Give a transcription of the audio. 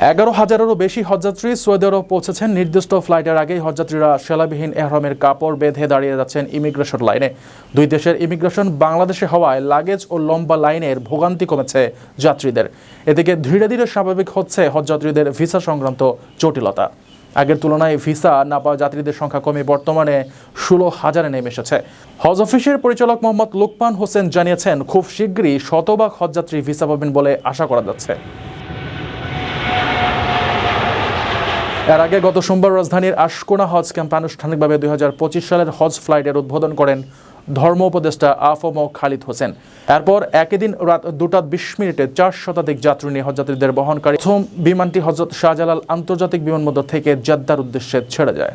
এগারো হাজারেরও বেশি হজযাত্রী সৌদি আরব পৌঁছেছেন। নির্দিষ্ট ফ্লাইটের আগেই হজযাত্রীরা সেলাবিহীন এহরমের কাপড় বেঁধে দাঁড়িয়ে যাচ্ছেন ইমিগ্রেশন লাইনে। দুই দেশের ইমিগ্রেশন বাংলাদেশে হওয়ায় লাগেজ ও লম্বা লাইনের ভোগান্তি কমেছে যাত্রীদের। এদিকে ধীরে ধীরে স্বাভাবিক হচ্ছে হজযাত্রীদের ভিসা সংক্রান্ত জটিলতা। আগের তুলনায় ভিসা না পাওয়া যাত্রীদের সংখ্যা কমে বর্তমানে ষোলো হাজারে নেমে এসেছে। হজ অফিসের পরিচালক মোহাম্মদ লুকমান হোসেন জানিয়েছেন, খুব শীঘ্রই শতভাগ হজযাত্রী ভিসা পাবেন বলে আশা করা যাচ্ছে। এর আগে গত সোমবার রাজধানীর আশকোনা হজ ক্যাম্প আনুষ্ঠানিকভাবে দুই হাজার পঁচিশ সালের হজ ফ্লাইটের উদ্বোধন করেন ধর্ম উপদেষ্টা আফম খালিদ হোসেন। এরপর একই দিন রাত দুটা বিশ মিনিটে চার শতাধিক যাত্রী নিয়ে হজযাত্রীদের বহনকারী প্রথম বিমানটি হজরত শাহজালাল আন্তর্জাতিক বিমানবন্দর থেকে জাদ্দার উদ্দেশ্যে ছেড়ে যায়।